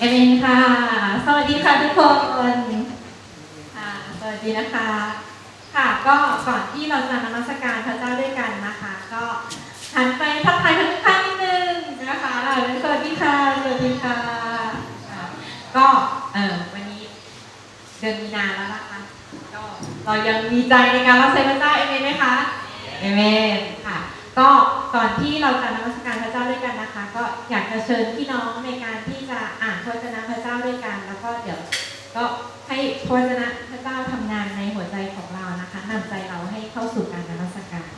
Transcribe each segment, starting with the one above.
เอเมนค่ะ สวัสดีค่ะทุกคนค่ะสวัสดีนะคะ ค่ะ ก็ก่อนที่เราจะนมัสการพระเจ้าด้วยกันนะคะ ก็หันไปทักทายทุกท่านนิดนึงนะคะสวัสดีค่ะ สวัสดีค่ะ ก็เออวันนี้เดือนมีนาแล้วนะคะ ก็เรายังมีใจในการรับใช้พระเจ้าเอเมนไหมคะ เอเมนค่ะ ก็ก่อนที่เราจะนมัสการพระเจ้าด้วยกันนะคะ ก็อยากจะเชิญพี่น้องในการที่ ระวจนะพระเจ้าด้วยกัน แล้วก็เดี๋ยวก็ให้พระวจนะพระเจ้าทำงานในหัวใจของเรานะคะนำใจเราให้เข้าสู่การนมัสการ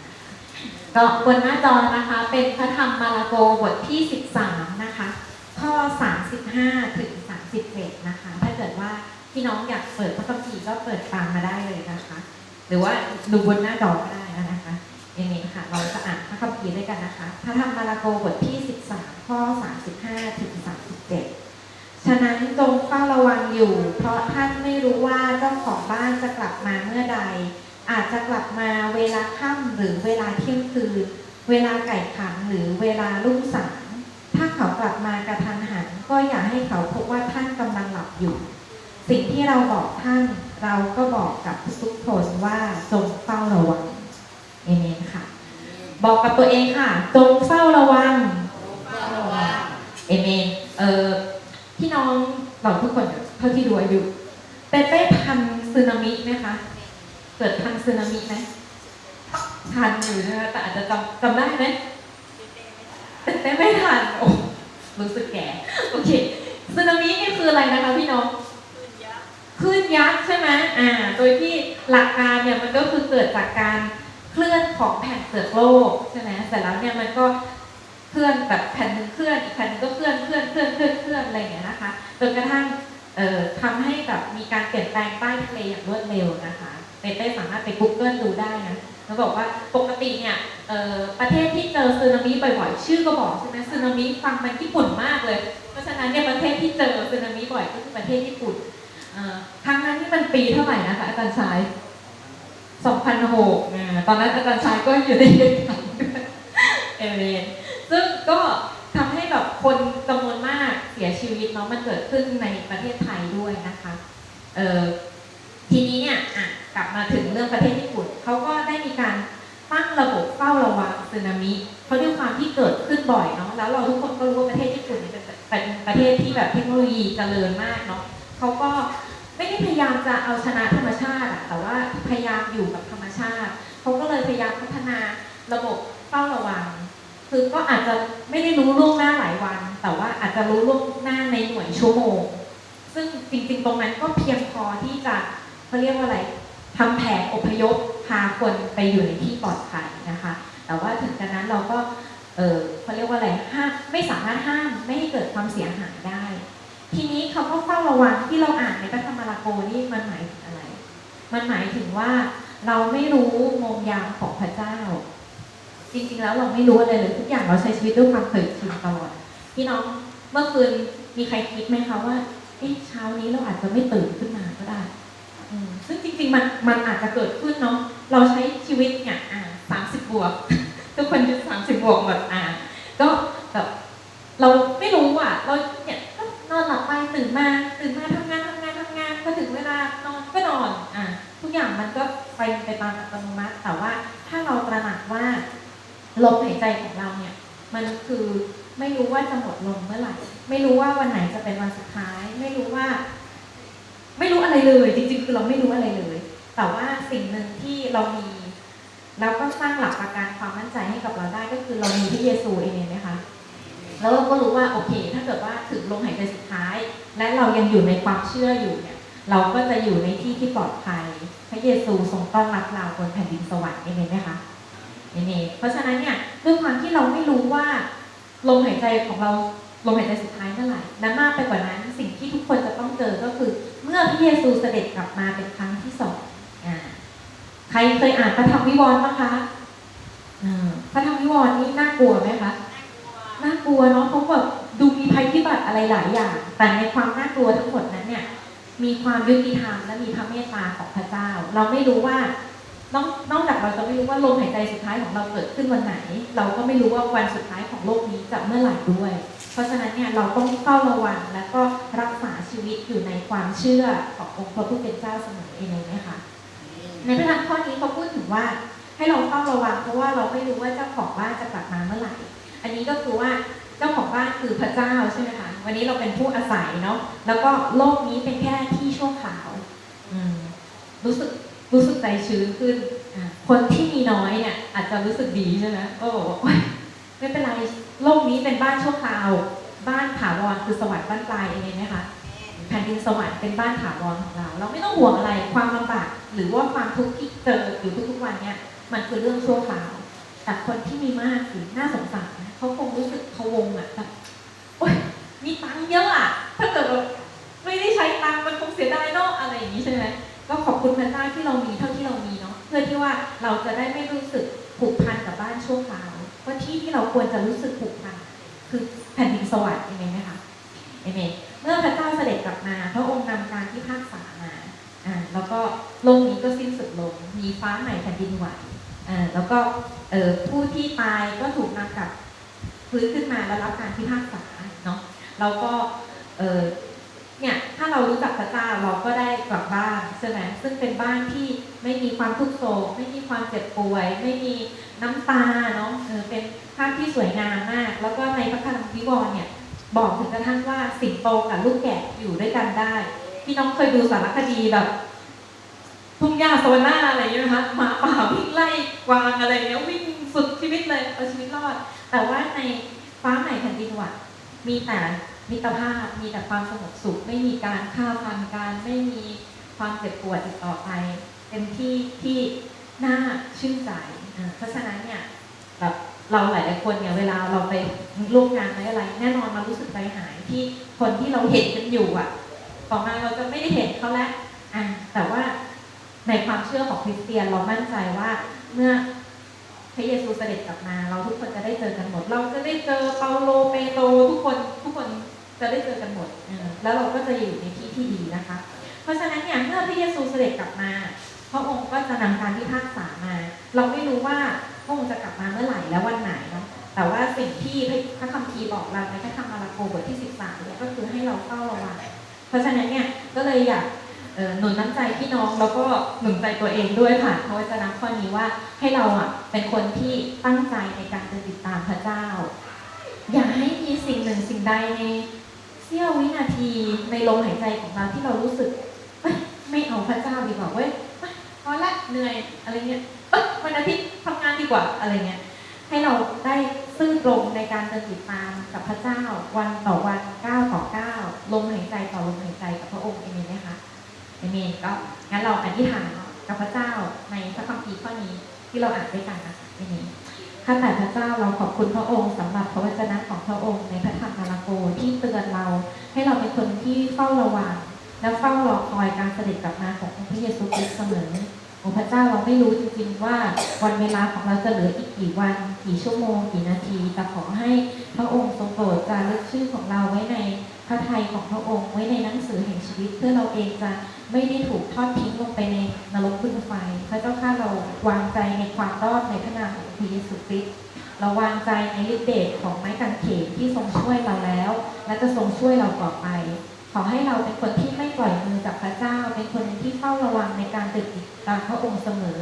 ก็บนหน้าจอนะคะเป็นพระธรรมมาระโกบทที่ 13 นะคะ ข้อ 35 ถึง37นะคะ ถ้าเกิดว่าพี่น้องอยากเปิดพระคัมภีร์ก็เปิดตามมาได้เลยนะคะ หรือว่าดูบนหน้าจอก็ได้นะคะอย่างนี้ค่ะเราจะอ่านพระคัมภีร์ด้วยกันนะคะ พระธรรมมาระโกบทที่ 13 ข้อ 35 ถึง 37 ฉะนั้นจงเฝ้าระวังอยู่ เพราะท่านไม่รู้ว่าเจ้าของบ้านจะกลับมาเมื่อใด อาจจะกลับมาเวลาค่ำหรือเวลาเที่ยงคืน เวลาไก่ขันหรือเวลารุ่งสางถ้าเขากลับมากระทันหัน ก็อย่าให้เขาพบว่าท่านกำลังหลับอยู่ สิ่งที่เราบอกท่าน เราก็บอกกับทุกคนว่าจงเฝ้าระวังเอเมนค่ะ บอกกับตัวเองค่ะ จงเฝ้าระวังเอเมนเออพี่น้องเราทุกคนเท่าที่ดู อายุ เป็นได้ทันสึนามิไหมคะ เกิดทันสึนามิไหมทันอยู่นะคะแต่อาจจะจำจำได้ไหมเป็นได้ไม่ทันโอ้รู้สึกแก่โอเคสึนามินี่คืออะไรนะคะพี่น้องคลื่นยักษ์ใช่ไหมอ่า โดยที่หลักการเนี่ยมันก็คือเกิดจากการเคลื่อนของแผ่นเปลือกโลกใช่ไหมแต่แล้วเนี่ยมันก็เคลื่อนแบบแผ่นหนึ่งเคลื่อนอีกแผ่นหนึงก็เคลื่อนเคลื่อนเคลื่อนเคลื่อนเคลื่อนอะไรอย่างเงี้ยนะคะจนกระทั่ง ทำให้แบบมีการเปลี่ยนแปลงใต้ทะเลอย่างรวดเร็วนะคะเต้เต้สามารถไป Google ดูได้นะแล้วบอกว่าปกติเนี่ยประเทศที่เจอสึนามิบ่อยๆ ชื่อก็บอกใช่ไหมสึนามิฟังมันญี่ปุ่นมากเลย เพราะฉะนั้นเนี่ยประเทศที่เจอสึนามิบ่อยก็คือประเทศญี่ปุ่นครั้งนั้นนี่มันปีเท่าไหร่นะคะอาจารย์ชาย2006ตอนนั้นอาจารย์ชายก็อยู่ในเหตุการณ์ด้วยเอเมนซึ่งก็ทำให้แบบคนจำนวนมากเสียชีวิต เนาะมันเกิดขึ้นในประเทศไทยด้วยนะคะเออทีนี้เนี่ยอะกลับมาถึงเรื่องประเทศญี่ปุ่นเขาก็ได้มีการตั้งระบบเฝ้าระวังสึนามิเพราะด้วยความที่เกิดขึ้นบ่อยเนาะแล้วเราทุกคนก็รู้ว่าประเทศญี่ปุ่นเนี่ยเป็นเป็นประเทศที่แบบเทคโนโลยีเจริญมากเนาะเขาก็ไม่ได้พยายามจะเอาชนะธรรมชาติอะแต่ว่าพยายามอยู่กับธรรมชาติเขาก็เลยพยายามพัฒนาระบบเฝ้าระวัง คือก็อาจจะไม่ได้รู้ล่วงหน้าหลายวัน แต่ว่าอาจจะรู้ล่วงหน้าในหน่วยชั่วโมง ซึ่งจริงๆ ตรงนั้นก็เพียงพอที่จะเขาเรียกว่าอะไรทำแผนอพยพพาคนไปอยู่ในที่ปลอดภัยนะคะ แต่ว่าถึงกระนั้นเราก็เออเขาเรียกว่าอะไรห้ามไม่สามารถห้ามไม่ให้เกิดความเสียหายได้ ทีนี้คำว่าเฝ้าระวังที่เราอ่านในพระธรรมราโกนี่มันหมายถึงอะไร มันหมายถึงว่าเราไม่รู้มงยามของพระเจ้า จริงๆ แล้วเราไม่รู้อะไรเลยทุกอย่างเราใช้ชีวิตด้วยความเคยชินตลอดพี่น้องเมื่อคืนมีใครคิดไหมคะว่าเอ๊ะเช้านี้เราอาจจะไม่ตื่นขึ้นมาก็ได้ซึ่งจริงๆมันมันอาจจะเกิดขึ้นเนาะเราใช้ชีวิตเนี่ยอ่าสามสิบบวก ทุกคนยุดสามสิบบวกหมดอ่าก็แบบเราไม่รู้อะเราเนี่ยก็นอนหลับไปตื่นมาตื่นมาทำงานทำงานทำงานพอถึงเวลานอนก็นอนอ่าทุกอย่างมันก็ไปไปตามอัตโนมัติแต่ว่าถ้าเราตระหนักว่า ลมหายใจของเราเนี่ย มันคือไม่รู้ว่าจะหมดลมเมื่อไหร่ ไม่รู้ว่าวันไหนจะเป็นวันสุดท้าย ไม่รู้ว่า ไม่รู้อะไรเลย จริง ๆ คือเราไม่รู้อะไรเลย แต่ว่าสิ่งหนึ่งที่เรามีแล้วก็สร้างหลักประกันความมั่นใจให้กับเราได้ก็คือเรามีพระเยซูเองไหมคะแล้วเราก็รู้ว่าโอเค ถ้าเกิดว่าถึงลมหายใจสุดท้าย และเรายังอยู่ในความเชื่ออยู่เนี่ย เราก็จะอยู่ในที่ที่ปลอดภัย พระเยซูทรงต้อนรับเราบนแผ่นดินสวรรค์เองไหมคะ นี่เพราะฉะนั้นเนี่ยด้วยความที่เราไม่รู้ว่าลมหายใจของเราลมหายใจสุดท้ายเมื่อไหร่และมากไปกว่านั้นสิ่งที่ทุกคนจะต้องเจอก็คือ เมื่อพระเยซูเสด็จกลับมาเป็นครั้งที่สองใครเคยอ่านพระธรรมวิวรณ์บ้างคะพระธรรมวิวรณ์นี่น่ากลัวไหมคะน่ากลัวเนาะเพราะแบบดูมีภัยพิบัติอะไรหลายอย่าง แต่ในความน่ากลัวทั้งหมดนั้นเนี่ยมีความยุติธรรมและมีพระเมตตาของพระเจ้า เราไม่รู้ว่า นอกนอกจากเราจะไม่รู้ว่าลมหายใจสุดท้ายของเราเกิดขึ้นวันไหน เราก็ไม่รู้ว่าวันสุดท้ายของโลกนี้จะเมื่อไหร่ด้วย เพราะฉะนั้นเนี่ยเราต้องเฝ้าระวังและก็รักษาชีวิตอยู่ในความเชื่อขององค์พระผู้เป็นเจ้าเสมอเองนะคะในพระธรรมข้อนี้เขาพูดถึงว่าให้เราเฝ้าระวังเพราะว่าเราไม่รู้ว่าเจ้าของบ้านจะกลับมาเมื่อไหร่ อันนี้ก็คือว่าเจ้าของบ้านคือพระเจ้าใช่ไหมคะวันนี้เราเป็นผู้อาศัยเนาะแล้วก็โลกนี้เป็นแค่ที่ชั่วคราวรู้สึก รู้สึกใจชื้นขึ้นอ่าคนที่มีน้อยเนี่ยอาจจะรู้สึกดีใช่ไหมก็บอกว่าโอ๊ยไม่เป็นไรโลกนี้เป็นบ้านชั่วคราว บ้านถาวรคือสวรรค์บ้านปลายเองไหมคะแผ่นดินสวรรค์เป็นบ้านถาวรของเรา เราไม่ต้องห่วงอะไรความลำบาก หรือว่าความทุกข์ที่เจออยู่ทุกๆวันเนี่ยมันคือเรื่องชั่วคราวแต่คนที่มีมากสิน่าสงสารนะเขาคงรู้สึกพะวงอะแบบโอ๊ยมีตังค์เยอะอะถ้าเกิดแบบไม่ได้ใช้ตังค์มันคงเสียดาย ก็ขอบคุณพระเจ้าที่เรามีเท่าที่เรามีเนาะเพื่อที่ว่าเราจะได้ไม่รู้สึกผูกพันกับบ้านชั่วคราวเพราที่ที่เราควรจะรู้สึกผูกพันคือแผ่นดินสวรรค์เองไหมคะเอเมนเมื่อพระเจ้าเสด็จกลับมาพระองค์นำการที่พากษามาอ่าแล้วก็โลกนี้ก็สิ้นสุดลงมีฟ้าใหม่แผ่นดินไหวอ่าแล้วก็เอ่อผู้ที่ตายก็ถูกนำกลับฟื้นขึ้นมาแล้วรับการที่พากษาเนาะแล้วก็เออ เนี่ยถ้าเรารู้จักพระเจ้าเราก็ได้กลับบ้านใช่ไหมซึ่งเป็นบ้านที่ไม่มีความทุกข์โศกไม่มีความเจ็บป่วย ไม่มีน้ำตาเนาะเออเป็นภาพที่สวยงามมาก แล้วก็ในพระคัมภีร์วิวร์เนี่ยบอกถึงกระทั่งว่าสิงโตกับลูกแกะอยู่ด้วยกันได้พี่น้องเคยดูสารคดีแบบทุ่งหญ้าสวรรค์อะไรอย่างเงี้ยนะคะหมาป่าวิ่งไล่กวางอะไรเงี้ยวิ่งสุดชีวิตเลยเอาชีวิตรอด แต่ว่าในฟ้าใหม่แผ่นดินไหวมีแต่ มิตรภาพมีแต่ความสงบสุข ไม่มีการฆ่าฟันกันไม่มีความเจ็บปวดอีกต่อไป เป็นที่ที่น่าชื่นใจเพราะฉะนั้นเนี่ยแบบเราหลายๆคนเนี่ยเวลาเราไปร่วมงานอะไรอะไรแน่นอนเรารู้สึกใจหายที่คนที่เราเห็นกันอยู่อะ ต่อมาเราจะไม่ได้เห็นเขาแล้วอะแต่ว่าในความเชื่อของคริสเตียนเรามั่นใจว่าเมื่อพระเยซูเสด็จกลับมา เราทุกคนจะได้เจอกันหมด เราจะได้เจอเปาโลเปโตทุกคนทุกคน จะได้เจอกันหมดอ่าแล้วเราก็จะอยู่ในที่ที่ดีนะคะ เพราะฉะนั้นเนี่ยเมื่อพระเยซูเสด็จกลับมา พระองค์ก็จะนำการพิพากษามา เราไม่รู้ว่าพระองค์จะกลับมาเมื่อไหร่และวันไหนเนาะแต่ว่าสิ่งที่พระคัมภีร์บอกเราในพระธรรมมาระโกบทที่ 13เนี่ยก็คือให้เราเฝ้าระวัง เพราะฉะนั้นเนี่ยก็เลยอยากเอ่อหนุนน้ำใจพี่น้องแล้วก็หนุนใจตัวเองด้วยผ่านพระวจนะข้อนี้ว่าให้เราอะเป็นคนที่ตั้งใจในการจะติดตามพระเจ้า อย่าให้มีสิ่งหนึ่งสิ่งใดในเสี้ยววินาทีในลมหายใจของเราที่เรารู้สึกไม่เอาพระเจ้าดีกว่าเว้ยพอละเหนื่อยอะไรเงี้ยเอ้ยวันอาทิตย์ทำงานดีกว่าอะไรเงี้ยให้เราได้ซื่อตรงในการเดินติดตามกับพระเจ้า วันต่อวันก้าวต่อก้าวลมหายใจต่อลมหายใจกับพระองค์เอเมนไหมคะเอเมนก็งั้นเราอธิษฐานกับพระเจ้าในพระคัมภีร์ข้อนี้ที่เราอ่านด้วยกันนะคะเอเมน ข้าแต่พระเจ้าเราขอบคุณพระองค์สำหรับพระวจนะของพระองค์ในพระธรรมมาระโกที่เตือนเรา ให้เราเป็นคนที่เฝ้าระวังและเฝ้ารอคอยการเสด็จกลับมาของพระเยซูคริสต์เสมอโอ้พระเจ้าเราไม่รู้จริงๆว่าวันเวลาของเราจะเหลืออีกกี่วัน กี่ชั่วโมง กี่นาที แต่ขอให้พระองค์ทรงโปรดจารึกชื่อของเราไว้ใน พระทัยของพระองค์ไว้ในหนังสือแห่งชีวิต เพื่อเราเองจะไม่ได้ถูกทอดทิ้งลงไปในนรกบึ้งไฟ พระเจ้าข้าเราวางใจในความรอดในพระนามของพระเยซูคริสต์เราวางใจในฤทธิ์เดชของไม้กางเขนที่ทรงช่วยเราแล้ว และจะทรงช่วยเราต่อไป ขอให้เราเป็นคนที่ไม่ปล่อยมือจากพระเจ้า เป็นคนที่เฝ้าระวังในการติดตามพระองค์เสมอ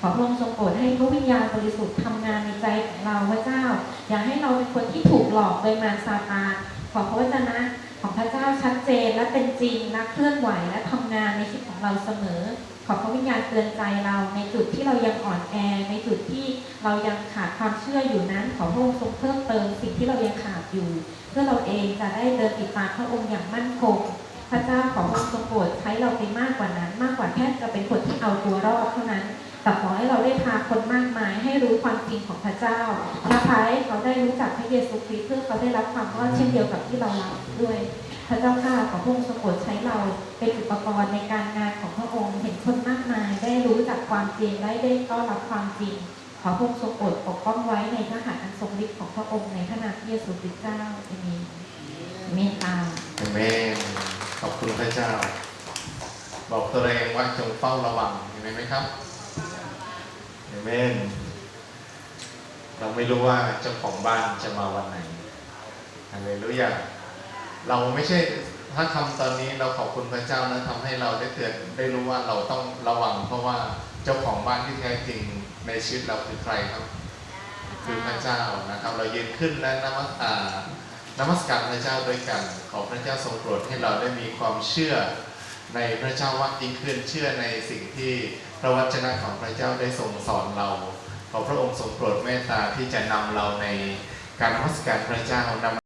ขอพระองค์ทรงโปรดให้พระวิญญาณบริสุทธิ์ทำงานในใจของเราพระเจ้า อย่าให้เราเป็นคนที่ถูกหลอกโดยมารซาตาน ขอพระวจนะของพระเจ้าชัดเจนและเป็นจริงและเคลื่อนไหวและทำงานในชีวิตของเราเสมอ ขอพระวิญญาณเตือนใจเราในจุดที่เรายังอ่อนแอ ในจุดที่เรายังขาดความเชื่ออยู่นั้น ขอพระองค์ทรงเพิ่มเติมสิ่งที่เรายังขาดอยู่ เพื่อเราเองจะได้เดินติดตามพระองค์อย่างมั่นคง พระเจ้าขอพระองค์ทรงโปรดใช้เราไปมากกว่านั้น มากกว่าแค่จะเป็นคนที่เอาตัวรอดเท่านั้น แต่ขอให้เราได้พาคนมากมายให้รู้ความจริงของพระเจ้าและพาให้เขาได้รู้จักพระเยซูคริสต์เพื่อเขาได้รับความรอดเช่นเดียวกับที่เรารับด้วยพระเจ้าข้าขอพระองค์ทรงโปรดใช้เราเป็นอุปกรณ์ในการงานของพระองค์เห็นคนมากมายได้รู้จักความจริงและได้ต้อนรับความจริง ขอพระองค์ทรงโปรดปกป้องไว้ในพระหัตถ์อันทรงฤทธิ์ของพระองค์ในพระนามพระเยซูคริสต์เจ้าเอเมนเมตตาอาเมน อบคุณพระเจ้า บอกตัวเองว่าจงเฝ้าระวังเห็นไหมครับอเมนเราไม่รู้ว่าเจ้าของบ้านจะมาวันไหนฮาเลลูยาเราไม่ใช่ถ้าคำตอนนี้เราขอบคุณพระเจ้านะทำให้เราได้เตือนได้รู้ว่าเราต้องระวัง เพราะว่าเจ้าของบ้านที่แท้จริงในชีวิตเราคือใครครับ คือพระเจ้านะครับ เรายืนขึ้นและนมัสอ่า นมัสการพระเจ้าด้วยกัน ขอพระเจ้าทรงโปรดให้เราได้มีความเชื่อในพระเจ้ามากยิ่งขึ้นเชื่อในสิ่งที่พระวจนะของพระเจ้าได้ทรงสอนเราขอพระองค์ทรงโปรดเมตตาที่จะนำเราในการนมัสการพระเจ้านำ